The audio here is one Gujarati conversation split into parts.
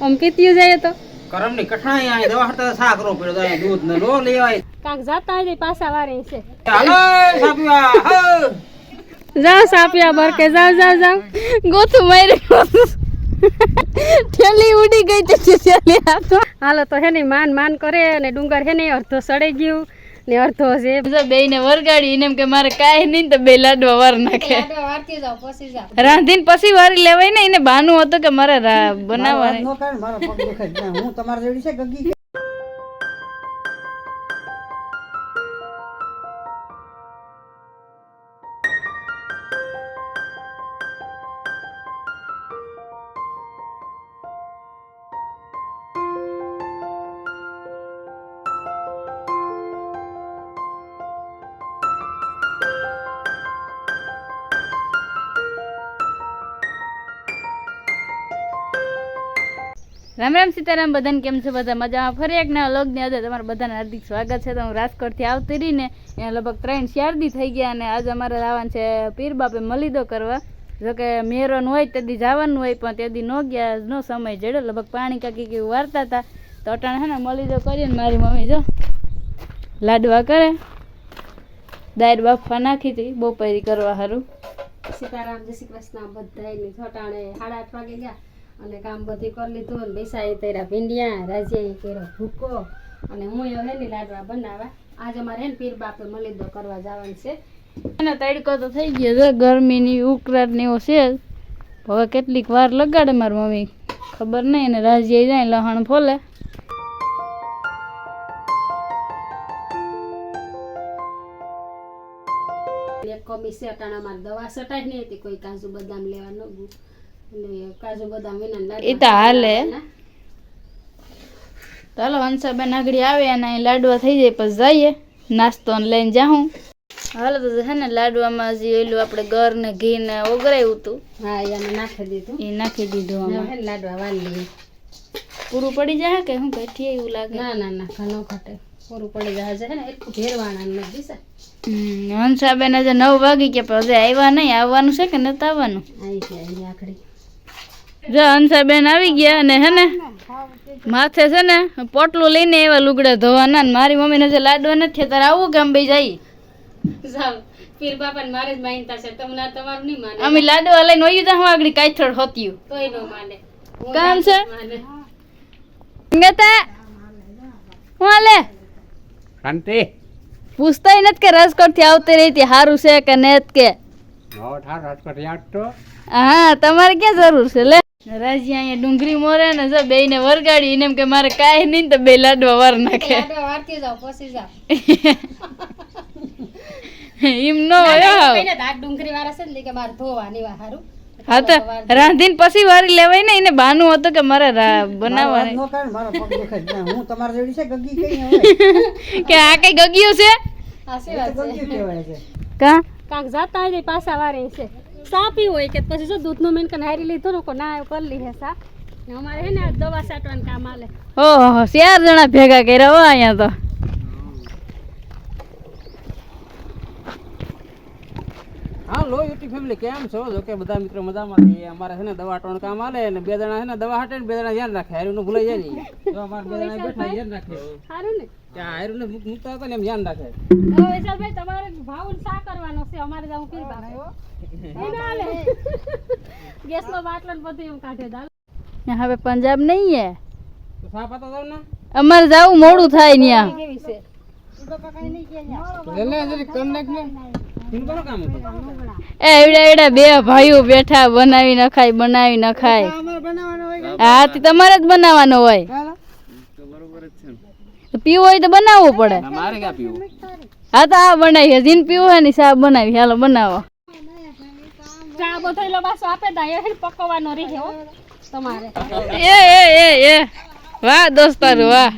આમ પીત્યું જાય તો. કરમની કઠણાઈ આય દવા હરતા સાકરો પડ્યો તો દૂધ ને લો લેવાય કાંક જાતા હોય પાછા વારે છે. હાલો સાપિયા હા. જાઓ સાપિયા બરકે જાઓ જાઓ જાઓ. ગોથું મારી ઠેલી ઉડી ગઈ છે હાલો તો હે ને માન માન કરે અને ડુંગર હે ને અડધો સડી ગયું. ને અડધો છે બે ને વરગાડી એમ કે મારે કાંઈ નહીં તો બે લાડવા વાર નાખે. રાંધીને પછી વારી લેવાય ને એને બાનું હતું કે મારે રા- બનાવવાની. નો કાઢ મારો પગ દુખે છે. ના, હું તમારા જેવી છે ગગી રામ રામ સીતારામ, બધાને કેમ છે? બધા મજામાં? ફરી એક નવા લોગની આજે તમારા બધાને હાર્દિક સ્વાગત છે. તો હું રાજકોટથી આવતી રહીને અહીંયા લગભગ ત્રણ શારદી થઈ ગયા અને આજે અમારે જવાનું છે પીર બાપે મલીદો કરવા. જોકે મેરોન હોય તેથી જવાનું હોય, પણ તેથી ન ગયા નો સમય જડ્યો. લગભગ પાણી કાકી કેવું વારતા હતા. તો અટાણે હે ને મલીદો કરીને મારી મમ્મી જો લાડવા કરે. દાળ બાફા નાખી હતી, બપોરી કરવા સારું સીતારામ, જય શ્રી કૃષ્ણ, બધાયની છોટાણે સાડા આઠ વાગે ગયા. અને કામ બધી કરી લીધું અને બેસાઈ તેરા ભીંડિયા રાજે કર્યો ભૂકો. અને હું હવે હેની લાડવા બનાવવા. આજે અમારે હે ને પીર બાપે મલિદો કરવા જવાનું છે. અને તડકો તો થઈ ગયો છે, ગરમીની ઉકળાટ ને એવો છે. હવે કેટલીક વાર લગાડે મારી મમ્મી. ખબર નહીં, અને રાજ્ય જાય લહણ ફોલે. એક કોબી સેટાણા મારે દવા સટાઈ નહીં હતી, કોઈ કાજુ બદામ લેવા ન ગયું એ તો હાલે. ચાલો વંશાબેન આગળ આવે અને અહીં લાડવા થઈ જાય પછી જઈએ. નાસ્તો લઈને જાઉં હાલો તો હે ને લાડવામાં હજી ઓલું આપણે ગર ને ઘી ને ઓગરાયું હતું હા એને નાખી દીધું. એ નાખી દીધું હે ને લાડવા વાળી પૂરું પડી જાય કે શું કઈ? એવું લાગે. ના ના ના ઘણો ઘટે. પૂરું પડી જાય છે ને એટલું ઘેરવાના નથી હમ, હંસાબેન આજે નવ વાગી ગયા પણ હજી આવ્યા નહીં આવવાનું છે કે નથી આવવાનું? આવી છે આખડી જો હંસાબેન આવી ગયા અને હે ને માથે છે ને પોટલું લઈને એવા લુગડા ધોવાના ને મારી મમ્મીને જે લાડવા નથી તારે આવું ગામ બે જાય? પીર બાપાને મારે જ માનતા છે. તમને તમારું નહીં માને. અમે લાડવા લઈને હોય તો હું આગળ કાયથળ હોતી તોય ન માને. કામ છે? માને. ગતા હું હાલે? શાંતિ. પૂછતાય નથી કે રાજકોટથી આવતી રહી સારું છે કે નેત કે? નો ઠાર રાજકોટ યાદ તો હા તમારે ક્યાં જરૂર છે? લે. રાજી અહીંયા ડુંગળી મોરે ને જો બે ને વરગાડી એને એમ કે મારે કાંઈ નહીં તો બે લાડવા વાર નાખે. લાડવા વારતી પછી એમ નો ડુંગળી વાળા છે ને કે મારે ધોવાની નીવા હારું. હા તો રાંધીને પછી વારી લેવાય ને એને બાનું હતું કે મારે બનાવવાની. હું તમારા જોડી છે ગગી કે આ કઈ ગગીઓ છે? આ છે? ગગી કહેવાય છે. કા? કાંક જાતા પાછા વારે છે. સા પી હોય કે પછી જો દૂધનું મેન કે હારી લીધું ને કો ના કરી લી હે સા અમારે હે ને દવા સાટવાનું કામ આલે. ઓહો, ચાર જણા ભેગા કર્યા હો અહીંયા તો. હા ફેમિલી કેમ છો? જો કે બધા મિત્રો મજામાં છે. અમારે છે ને દવા ટોણ કામ આલે ને બે જણા છે ને દવા હાટે ને બે જણા ધ્યાન રાખે. હારું ભૂલાઈ જાય નહીં જો અમારે બે જણા બેઠા ધ્યાન રાખે. ને ત્યાં હારું ને મૂકતા હતા ને એમ ધ્યાન રાખે. હવે વિશાલભાઈ તમારે ભાવ સા કરવાનો છે? અમારે જવું પીર બાપા એ ના બાટલો ને બધું એમ કાઢે દાલ હવે પંજાબ નહીં હે? તો સાપ હતા જાવ ને? અમારે જવું મોડું થાય ત્યાં બે ભાઈઓ બેઠા બનાવી નખાય બનાવી નખાય. હા તે તમારે જ બનાવવાનો હોય. બરોબર જ છે તો પીવું હોય તો બનાવવું પડે. મારે ક્યાં પીવું? હા તો આ બનાવી હજી પીવું હોય ને સા બનાવી હાલો બનાવો. ચા બધો પાછો આપે દા એ પકવવાનો રહે તમારે. એ એ એ એ. વાહ દોસ્તાર વાહ.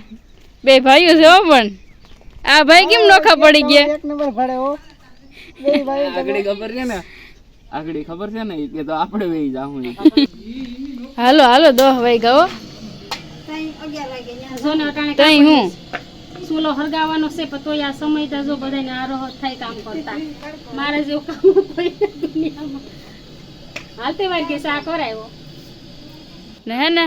બે ભાઈઓ છે હો પણ. આ ભાઈ કેમ નોખા પડી ગયા? એક નંબર ભડે હો. આગળી ખબર છે ને? આગળી ખબર છે ને? કે તો આપણે વેઈ જાહું હાલો હાલો દોહ ભાઈ ગયો જો ને અટાણે તઈ હું? ચૂલો હરગાવાનો છે પણ તોય આ સમય તો જો બધાને આરોહ થાય કામ કરતા. મારે જેવું કામ કોઈ દુનિયામાં હાલતે વાર કે સા કરાયો ને હે ને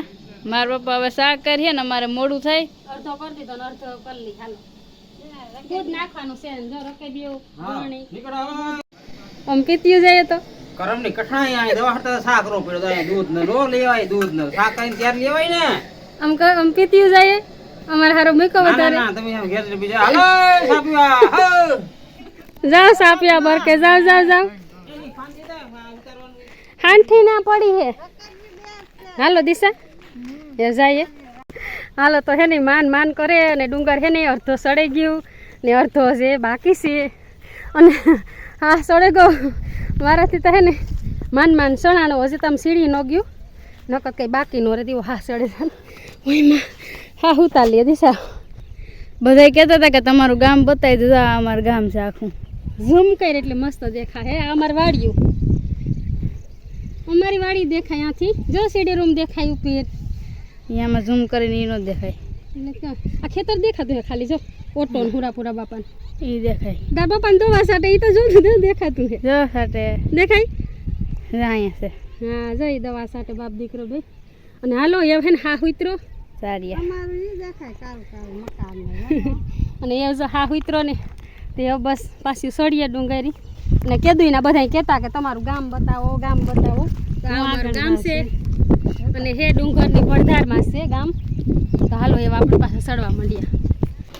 મારા પપ્પા હવે શાક કરીએ ને અમારે મોડું થાય. અડધો કરી દીધો ને અડધો કરી લી હાલો. દૂધ નાખવાનું છે જો રકાઈ દેવું પાણી આમ પીત્યું જાય તો. કરમની કઠણાઈ અહીં દવા હરતા શાક રો પડ્યો તો દૂધ ને લો લેવાય દૂધ ને શાક કરીને ત્યાર લેવાય ને. આમ ક- આમ પીત્યું જાય અમારે હારો મૂકો ના, ના, વધારે. ના, તમે આમ ઘેર બીજા. હાલો સાપિયા પીવા, જાઓ સાપિયા બરકે. જાઓ જાઓ જાઓ. હાંઠી ના પડી હે. હાલો દિશા. એ જાય હાલો તો હે નહીં માન માન કરે અને ડુંગર હે નહીં અડધો સડી ગયું. ને અડધો છે બાકી છે. અને હા સડે ગયો મારાથી તો હે ને માન માન સણાણો હજી તમે સીડી ન ગયું. નકર કંઈ બાકી નો રે દીવો હા સળે ઓયમાં હા લે દિશા. બધા કહેતા હતા કે તમારું ગામ બતાવી દીધું આ અમારું ગામ છે આખું. ઝૂમ કરી એટલે મસ્ત દેખાય હે આ અમારી વાડીયું. અમારી વાડી દેખાય ત્યાંથી જો સીડી રૂમ દેખાય ઉપર. અહીંયામાં ઝૂમ કરીને એ ન દેખાય. આ ખેતર દેખાતું હે ખાલી જો. ઓટો પૂરા હુરાપુરા બાપાને. ઈ દેખાય. બાપાન બાપાને દોવા સાથે એ તો જો દેખાતું હે જો સાથે દેખાય? અહીંયા છે. હા જઈ દવા સાથે બાપ દીકરો ભાઈ અને હાલો એ હે ને કારું હુતરો. સારિયા. અને એ જો હા હુતરો ને તે બસ પાછી સળીએ ડુંગરી અને કીધું ના બધા કહેતા કે તમારું ગામ બતાવો ગામ બતાવો. અમારું ગામ છે. અને હે ડુંગરની પડધારમાં છે ગામ. તો હાલો એવા આપણે પાછા સડવા માંડ્યા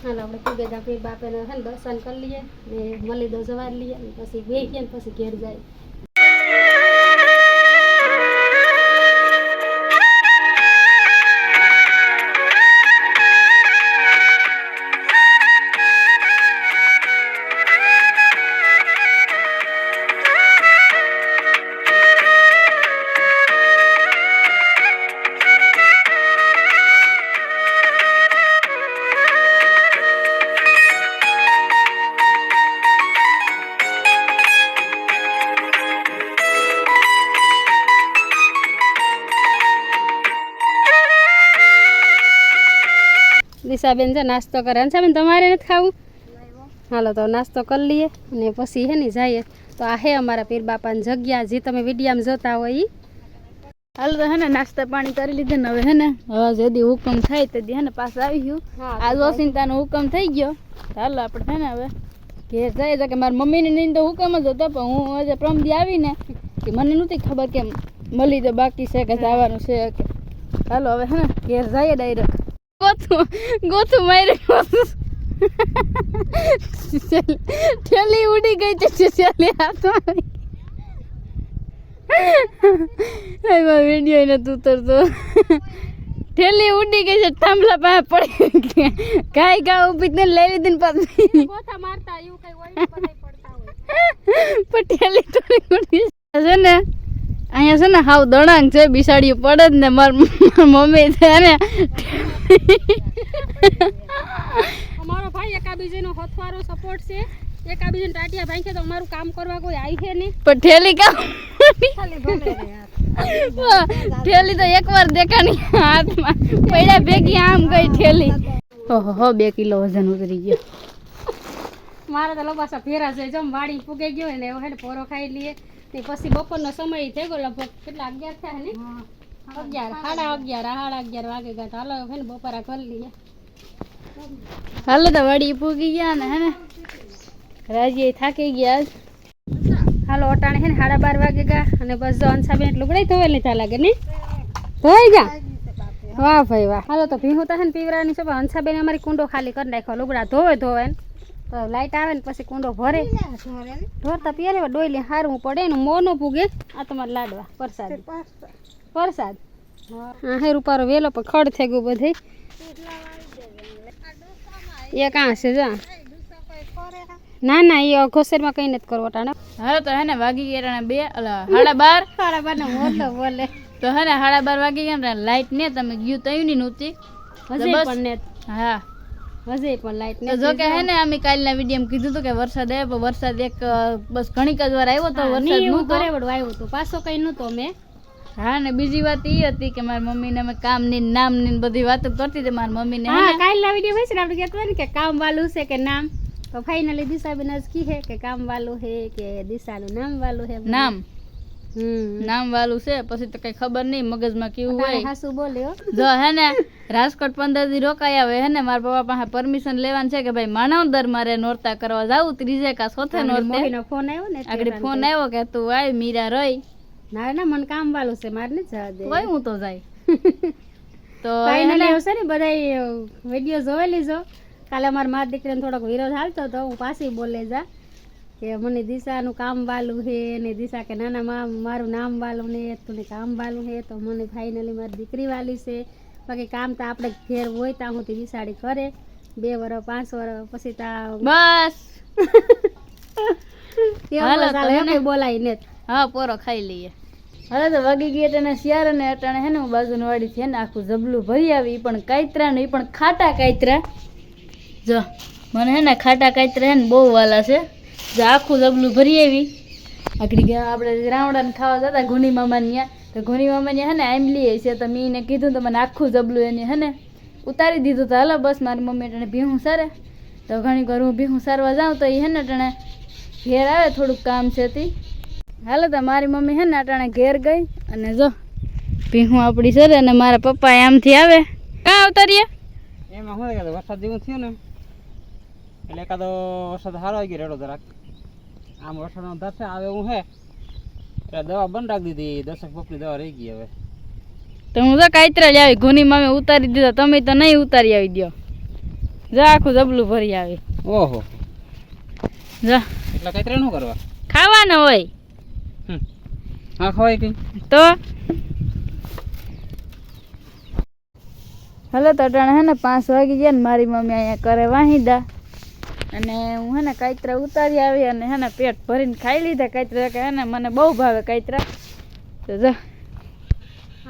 હાલો આપણે પૂગે જા પીર બાપેને દર્શન કરી લઈએ ને મળી દો જવા લઈએ પછી બેસીએ ને પછી ઘેર જાય. દિશાબેન છે નાસ્તો કરે અંશાબેન તમારે નથી ખાવું? હાલો તો નાસ્તો કરી લઈએ અને પછી હે ને જઈએ. તો આ હે અમારા પીર બાપાની જગ્યા. જે તમે વિડીયામાં જોતા હોય એ હાલ તો હે ને નાસ્તા પાણી કરી લીધે ને હવે હે ને. હવે જેદી હુકમ થાય તેથી હે ને પાછા આવી ગયું. આજ ઓસિંતાનો હુકમ થઈ ગયો. તો હાલો આપણે હે ને હવે ઘેર જાય છે કે મારી મમ્મીને નીંદ તો હુકમ જ હતો પણ હું આજે પ્રમદી આવીને કે મને નહોતી ખબર કે મળી તો બાકી છે કે જવાનું છે કે. હાલો હવે હે ને ઘેર જઈએ ડાયરેક્ટ ગોથું ગોથું મારી ઠેલી ઉડી ગઈ છે છેલ્લી હાથમાં એમાં વીડિયો નથી ઉતરતો. ઠેલી ઉડી ગઈ છે થાંભલા પાસે પડી ગયા ગા ઊભી ને લઈ લીધી ને પાછી ગોથા મારતા એવું કઈ હોય પડતા હોય. ઠેલી થોડી ઉડી છે ને અહીંયા છે ને હાવ દણાંગ છે બિસાડીઓ પડે જ ને માર મમ્મી છે ને અમારો ભાઈ એકાબીજેનો હથવારો સપોર્ટ છે. એકાબીજીને ટાટિયા ભાઈ છે તો અમારું કામ કરવા કોઈ આવી છે નહીં. પણ ઠેલી કામ ઠેલી તો એકવાર દેખાણી હાથમાં. પડ્યા ભેગી આમ ગઈ ઠેલી. ઓહો હો બે કિલો વજન ઉતરી ગયો. મારે તો લબાસા ફેરા છે જમ વાડી પૂગે ગયો ને એવો હે પોરો ખાઈ લઈએ. તે પછી બપોરનો સમય થઈ ગયો લગભગ કેટલા અગિયાર થાય ને? અગિયાર સાડા અગિયાર સાડા અગિયાર વાગે ગયા હાલો હે ને બપોરા કરી લઈએ. હાલો તો વાડી પૂગી ગયા ને હે ને? રાજીએ થાકી ગયા હાલો અટાણે હે ને સાડા બાર વાગે ગયા અને બસ જો અંશાબેન લુગડાઈ ધોવેલ નહીં લાગે ને ધોઈ ગયા? વાહ ભાઈ વાહ. હાલો તો ભીહું ને પીવરાની છે પણ અમારી કુંડો ખાલી કરી નાખ્યો લુગડા ધોવે ધોવે તો લાઈટ આવે ને પછી કુંડો ભરે. ઢોરતા પીએ ને ડોયલી હારું પડે ને મોનો પૂગે આ તમારે લાડવા પ્રસાદ. પ્રસાદ. હા. હે રૂપારો વેલો પણ ખડ થઈ ગયું બધે. એ કાં છે જા. ના ના એ ઘોસેરમાં કઈ નથી કરવો ટાણે હાલો તો હે ને વાગી ગયા ને બે હાડા બાર. હાડા બાર મોટો બોલે. તો હે ને સાડા બાર વાગી ગયા ને લાઈટ ને તમે ગયું તયું ની નહોતી. ને હા. હજે પણ લાઈટ તો ને જો કે હે ને અમે કાલના વિડીયોમાં કીધું હતું કે વરસાદ આવે પણ વરસાદ એક બસ ઘણીક જ વાર આવ્યો તો વરસાદનું ઘરે આવ્યું હતું પાછો કઈ નતો મેં હા ને બીજી વાત એ હતી કે મારી મમ્મીને અમે કામની નામની બધી વાતો કરતી હતી મારી મમ્મી ને હા ને? કાલના વીડિયો હોય છે ને આપણે કહેતા ને કે કામ વાલું છે કે નામ. તો ફાઇનલી દિશાબેન જ કી હે કે કામ વાલું હે કે દિશાનું નામ વાલું હે. નામ. નામ વાલું છે પછી તો કઈ ખબર નહીં મગજમાં કેવું હોય. હાસુ બોલ્યો જો હે ને રાજકોટ પંદર દી રોકાયા હોય હે ને મારા પપ્પા પાસે પરમિશન લેવાનું છે કે ભાઈ માનવદર મારે નોરતા કરવા જાવું ત્રીજે કા ચોથે નોરતે. ફોન આવ્યો ને આગળ ફોન આવ્યો કે તું આય મીરા રહી ના ના મને કામ વાળું છે મારે નથી જવા દે કોઈ હું તો જાય. તો ફાઇનલી આવશે ને. બધા વીડિયો જોઈ લીજો કાલે મારા મા દીકરાને થોડોક વિરોધ હાલતો તો હું પાછી બોલે જા. કે મને દિશાનું કામ વાલું છે ને દિશા કે નાના મા મારું નામ વાલું ને તું કામ વાલું છે તો મને ફાઇનલી મારી દીકરી વાલી છે. બાકી કામ તો આપણે ઘેર હોય ત્યાં સુધી બિસાડી કરે. બે વર પાંચ વર પછી તા બસ. હાલો તો ચાલે ને. બોલાય ને હા પોરો ખાઈ લઈએ. હવે તો વાગી ગઈ એટલે શિયાળ ને અટાણે હે ને હું બાજુનું વાડી છે ને આખું જબલું ભરી આવી. પણ કાયતરા ને એ પણ ખાટા કાયત્રા જો મને હે ને ખાટા કાયતરા હે ને બહુ વાલા છે. આખું જબલું ભરી આવી. આગળ આપણે રાવણાને ખાવા જતા ઘુની મામાને ત્યાં તો ઘુની મામાને હે ને આંબલી છે તો મેં એને કીધું તો મને આખું જબલું એને હે ને ઉતારી દીધું તો હાલો બસ મારી મમ્મી ટાણે ભીહું સારે. તો ઘણી વાર હું ભીહું સારવા જાઉં તો એ હે ને ટાણે ઘેર આવે થોડુંક કામ છે તી. હાલો તો મારી મમ્મી હે ને અટાણે ઘેર ગઈ અને જો ભીહું આપણી સરે અને મારા પપ્પા આમથી આવે. કાં આવતા રહ્યા? એમાં શું વરસાદ જેવું થયું ને? એટલે એકાદો વરસાદ સારો આવી ગયો રેડો જરાક. આમ વરસાદનો છે આવે એવું હે એટલે દવા બંધ રાખી દીધી દસક પપની દવા રહી ગઈ હવે. તો હું તો કાતરા જ આવી ઘૂની મામે ઉતારી દીધા તમે તો નહીં ઉતારી આવી દો જા આખું જબલું ભરી આવી. ઓહો. જા. એટલે કઈ શું કરવા? ખાવાનું હોય. હા ખવાય કઈ? તો? હલો તો અટાણે હે ને પાંચ વાગી ગયા ને મારી મમ્મી અહીંયા કરે વાહિદા અને હું હે ને ઉતારી આવી અને હે ને પેટ ભરીને ખાઈ લીધા કાતરા. કે હે ને મને બહુ ભાવે કાતરા. તો જો.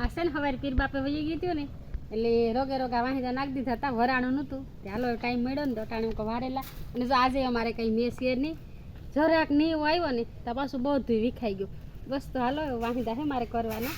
આ છે ને હવારે પીર બાપે વહી ગઈ હતી ને, એટલે રોગે રોગા વાંધા નાખી દીધા હતા, વરાણું નહોતું. હાલો ટાઈમ મળ્યો ને તો ટાણે વારેલા. અને જો આજે અમારે કંઈ મેં શેર નહીં. જરાક નહીં આવ્યો ને, તો પાછું બધું વિખાઈ ગયું. બસ તો હાલો વાંધા હે મારે કરવાના.